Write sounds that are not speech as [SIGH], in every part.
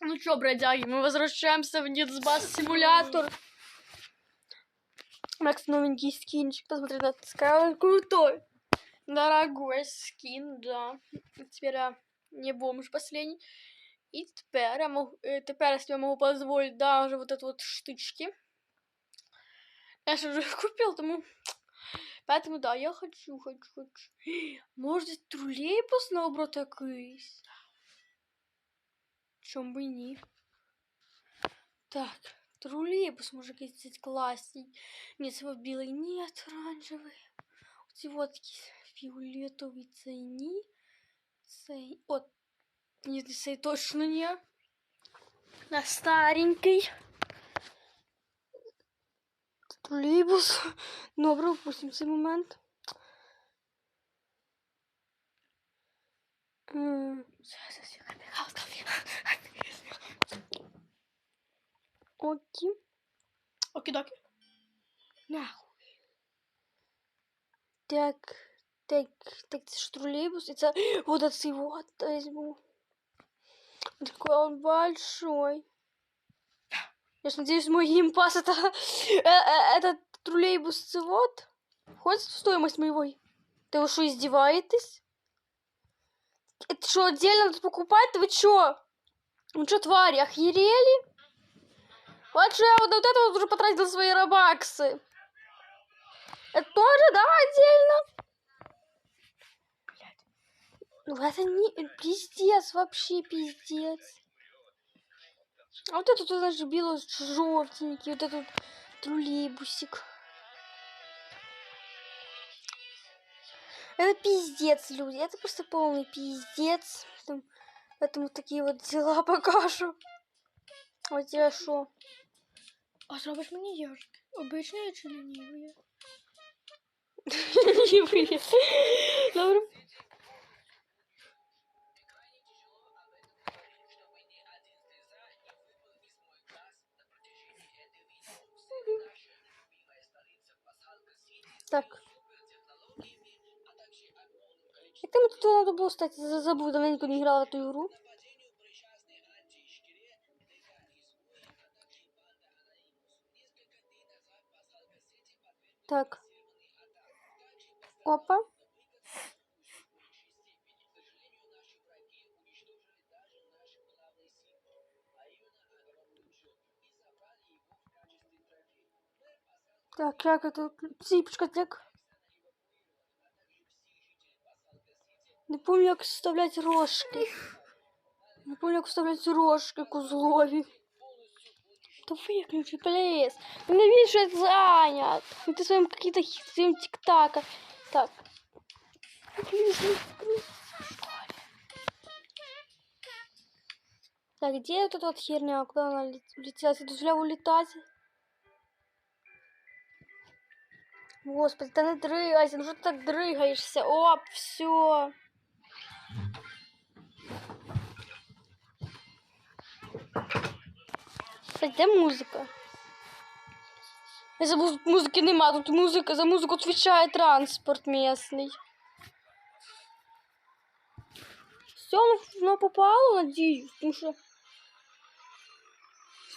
Ну чё, бродяги, мы возвращаемся в Нидсбас симулятор. Макс, новенький скинчик. Посмотри на. Сказал, крутой. Дорогой скин, да. Теперь я не бомж последний. И теперь я могу, э, теперь я себе могу позволить даже вот это вот штучки. Я же уже [LAUGHS] купил, тому... Поэтому, да, я хочу, хочу, хочу. [GASPS] Может, тролейбус наоборот якийсь? Чом би ні? Так, тролейбус може якийсь класний. Ні, це от білий, ні, оранжевий. Оці от якісь фіолетовий, цей ні. Цей, от, ні, цей точно ні. На старенький. Тролейбус. Добре, опустимо цей момент. М, Зараз, зараз, я мігалка. Окі. Окі-докі. Нахуй. Так, так, так, це ж тролейбус, и це [GASPS] вот этот вот возьму. Такой он большой. Я ж надеюсь, мой геймпас это, э, [LAUGHS] э, этот троллейбус це вот входит в стоимость моего. Да вы что, издеваетесь? Это что, отдельно тут покупать? Да вы чё? Ну что, твари, охерели? Вот что я вот, вот это вот уже потратил свои робаксы. Это тоже, да, отдельно? Ну это не... Пиздец, вообще пиздец. А вот вот, значит, белый желтенький, вот этот троллейбусик. Это пиздец, люди. Это просто полный пиздец. Поэтому такие вот дела [LAUGHS] покажу. Вот я шо. А зробиш мені ежик? Обичний чи лінівий? Лінівий. Добре. Так. Як там тут надо було стати? Забув, давненько не грала ту ігру. Так. Опа. Так, як это? Ціпочка, так. Не пам'ятаю, як вставляти рожки. Не пам'ятаю, як вставляти рожки кузлові. Да выключи, плиз. Ты не видишь, я занят. И ты своим какие-то хи- своим тик-така. Так. Так, где вот эта вот херня? Куда она лет- улетела? Я зря улетать. Господи, да не дрыгайся, ну что ты так дрыгаешься? Оп, все. Кстати, де музика? Я забув, музики нема, тут музика, за музику отвечает транспорт местный. Все, воно ну попало, надеюсь, потому что...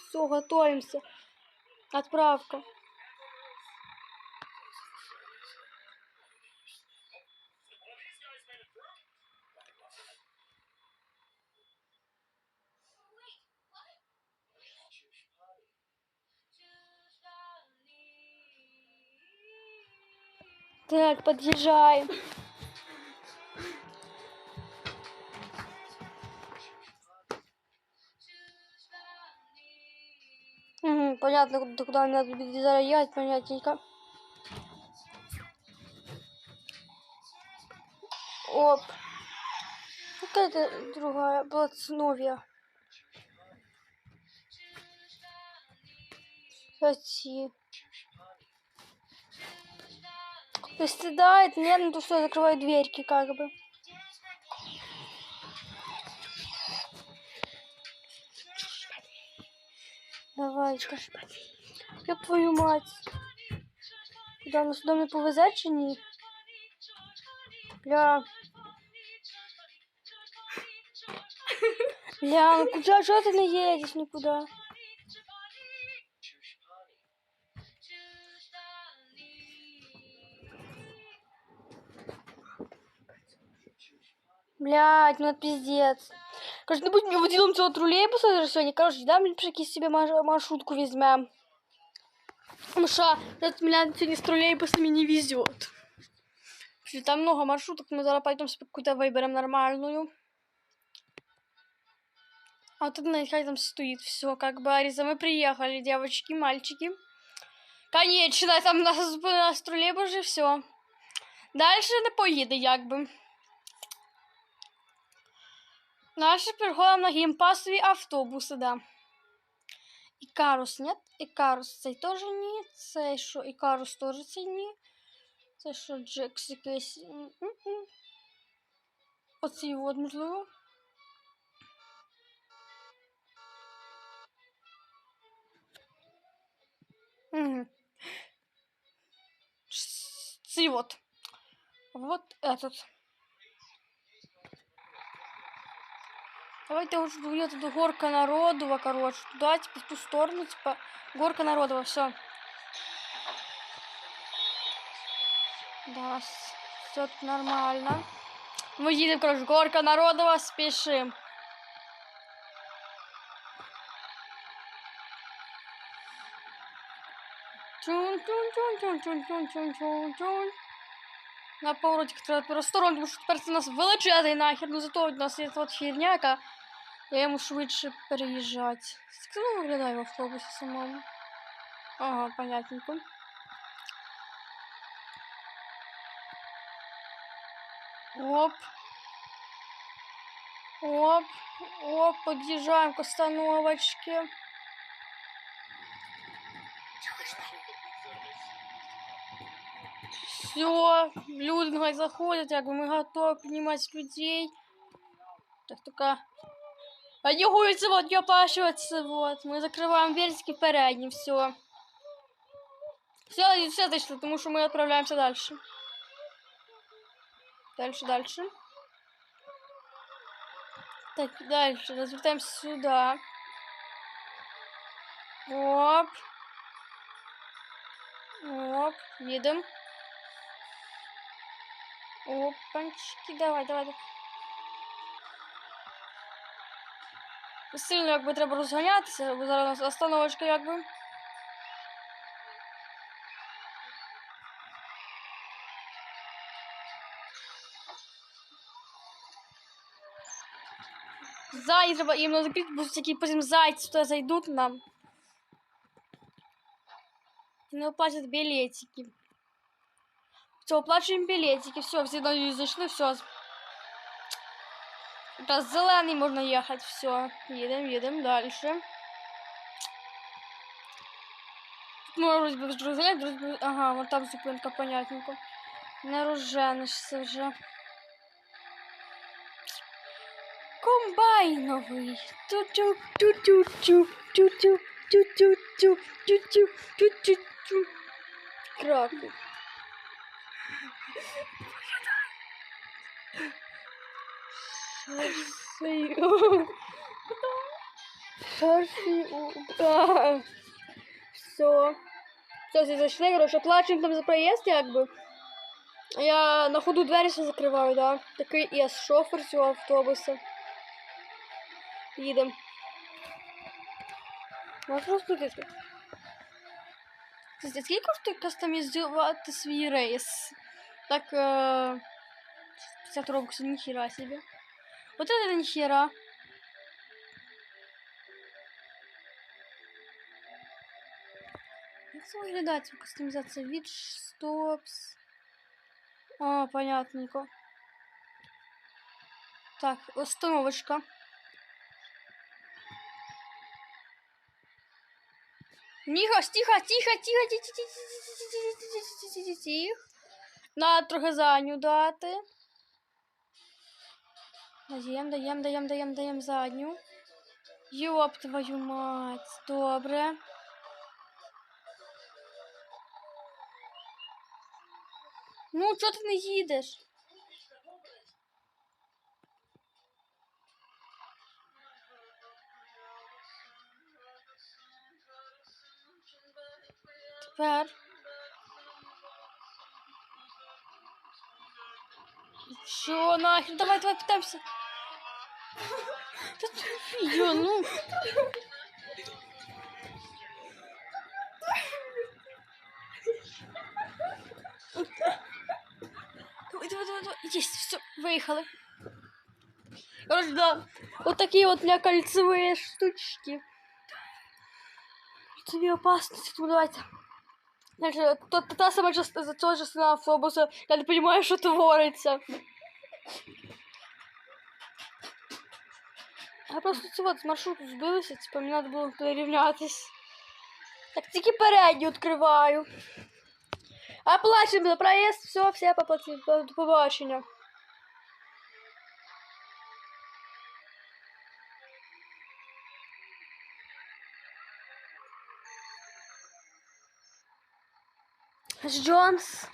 Все, готовимся. Отправка. Так, подъезжаем. Мгм, понятно, куда, куда мне надо будет заезжать, понятненько. Оп. Какая-то другая, Блацновия. Кстати. То есть, да, это нет, ну то что, я закрываю дверьки, как бы. Давай-ка. Ёб твою мать. Куда нас сюди не повезе чи ні? Бля. Бля, ну куда? Что ты не едешь никуда? Блядь, ну это пиздец. Короче, не будь мне водилом цього тролейбуса сегодня. Короче, да, мне якийсь себе маршрутку візьмем. Потому что этот меня сегодня с троллейбусами не везет. Там много маршруток, мы зараз пойдем себе какую-то выберем нормальную. А тут нехай там стоит все, как бы Ариза, мы приехали, девочки, мальчики. Конечно, там нас, нас троллейбус же все. Дальше не поїде, якби. Дальше переходимо на геймпасові автобуси, да. Ікарус, нет? Ікарус цей теж ні. Цей що, Ікарус теж цей ні. Це що, Джекс якийсь. М-м-м. Оцей от, можливо. Угу. Цей вот. Вот этот. Давайте уже где-то до горка народова, короче. Туда, типа, в ту сторону, типа, горка народова, все. Да, все нормально. Мы едем, короче, горка народова, спешим. Чун-чун-чун-чун-чун-чун-чун-чун. На поворотик треба пересторонити, тому що тепер це у нас величезний нахер, ну зато у нас є от херня, яка я йому швидше переїжджати. Як воно виглядає в автобусі самому? Ага, понятненько. Оп. Оп. Оп, подъезжаем к остановочке. Все, люди нехай заходят, как бы мы готовы принимать людей. Так, только... они гуляются, вот, не опашиваться, вот. Мы закрываем дверки передние, все. Все, все зашли, потому что мы отправляемся дальше. Дальше, дальше. Так, дальше. Развертаемся сюда. Оп. Оп. Едем. Опанчики, давай, давай. давай. Сильно якби треба розганятися, бо зараз у нас остановочка якби. Зайці треба іменно закрити, бо всякі потім зайці туди зайдуть нам. І не оплатять білетики. Все, оплачуємо білетики, все, всі на зайшли, все. Это зеленый можно ехать. Все. Едем, едем дальше. Тут может быть розглядеть, розглядеть. Ага, вот там зупинка, понятненько. Не розженишся вже. Комбайновий. Тю-тю, тю-тю, тю-тю, тю-тю, тю-тю, тю-тю, тю Краків. Краков. Шарфи. Шарфи. Все. Все, все зайшли, короче, плачем там за проезд, якби. Я на ходу двері все закриваю, да. Такий я шофер цього автобуса. Їдем. Можна розплатити? Скажіть, скільки коштує кастомізувати свій рейс? Так, е... 50 робоксов, нихера себе. Вот это нихера. Как це виглядає ця кастомізація? Від стопс. А, понятненько. Так, остановочка. Тихо, тихо, тихо, тихо, тихо, тихо, тихо, тихо, тихо. Надо трохи задню дати. Даєм, даєм, даєм, даєм, даєм задню. Йоп, твою мать. Добре. Ну, чого ти не їдеш? Тепер. Що нахер? Давай, давай питаємося. Та ти відео, ну. Давай, давай, давай, давай. Есть, все, выехали. Короче, да. Вот такие вот для кольцевые штучки. Кольцевые опасности. Ну, давайте. Дальше, та, та, та сама частина, за цього частина автобуса. Я не понимаю, що твориться. Я просто ці от з маршруту збилася, типа мені треба було перерівнятись. Так тільки передню відкриваю. А плачемо за проїзд, все, все поплатили. До побачення. Джонс.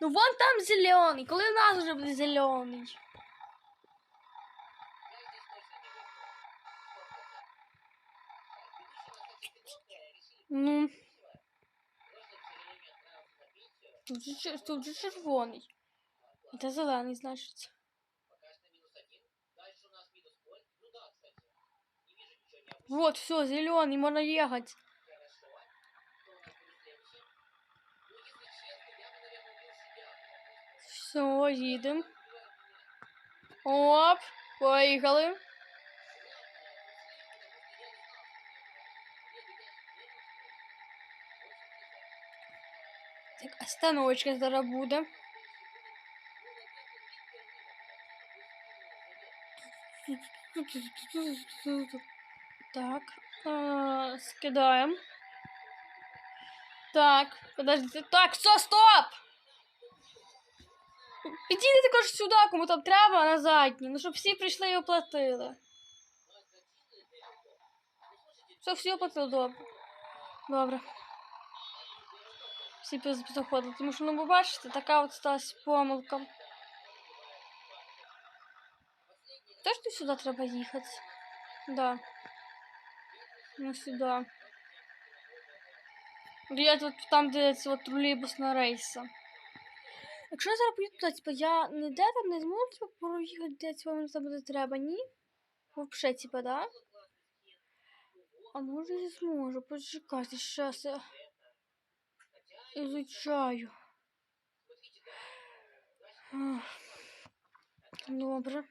Ну вон там зелений. Коли у нас вже буде зелений? Ну. Тут же, тут же червоний. Це зелений, значить. Вот, все, зеленый, можно ехать. Все, їдем. Оп, поїхали. Так, остановочка зараз буде. Так, а, скидаємо. Так, подождите. Так, все, стоп! Підійди також сюди, кому там треба, на задній. Ну, щоб всі прийшли і оплатили. Все, всі оплатили, добре. Добре. Всі піз- заходили, тому що, ну, ви бачите, така от сталася помилка. Точно сюди треба їхати? Да. Ну, сюди. Я тут там, де ці от тролейбусна рейса. Якщо я зараз поїду туди, типу, я ніде там не зможу типу, проїхати, де цього мені там буде треба, ні? Вообще, типа, да? А може я зможу, почекайте, щас я изучаю. Добре.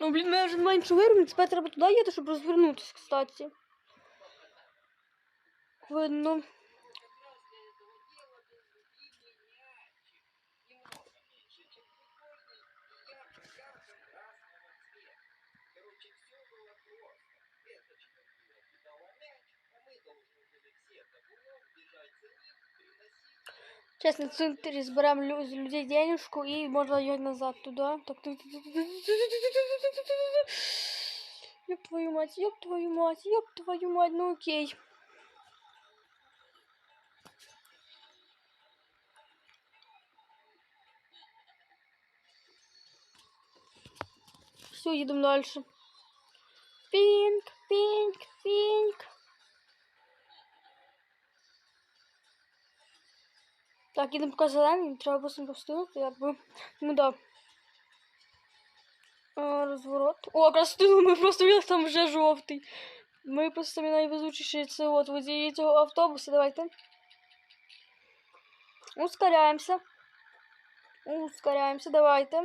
Ну, блін, мене вже менше вивернути, тепер треба туди їти, щоб розвернутися, кстати. Видно. Сейчас на центре сбираем из людей денежку и можно ехать назад туда. Так, ёб твою мать, ёб твою мать, ёб твою мать, ну окей. Все, едем дальше. Пинг, пинг, пинг. Так, їдемо поки зелений, треба просто постигнути, якби. Ну да. А, розворот. О, якраз тут ми просто він там вже жовтий. Ми просто самі найвезучіші це от водії цього автобуса. Давайте. Ускоряємося. Ускоряємося, давайте.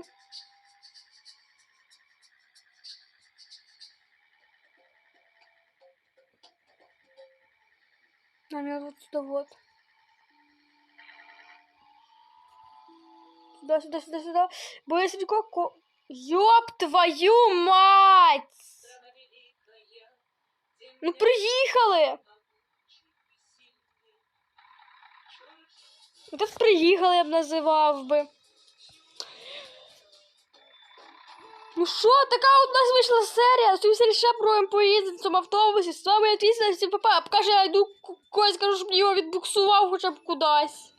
Нам надо вот сюда вот. Сюда, сюда, сюда, сюда. Быстренько. ко- Ёб твою мать! Ну приїхали! Ну, Тут приїхали, я б називав би. Ну що, така у нас вийшла серія. Серію ще пробуємо поїздити в цьому автобусі. З вами я Твіста, всім папа. Покаже, я йду когось, кажу, щоб його відбуксував хоча б кудись.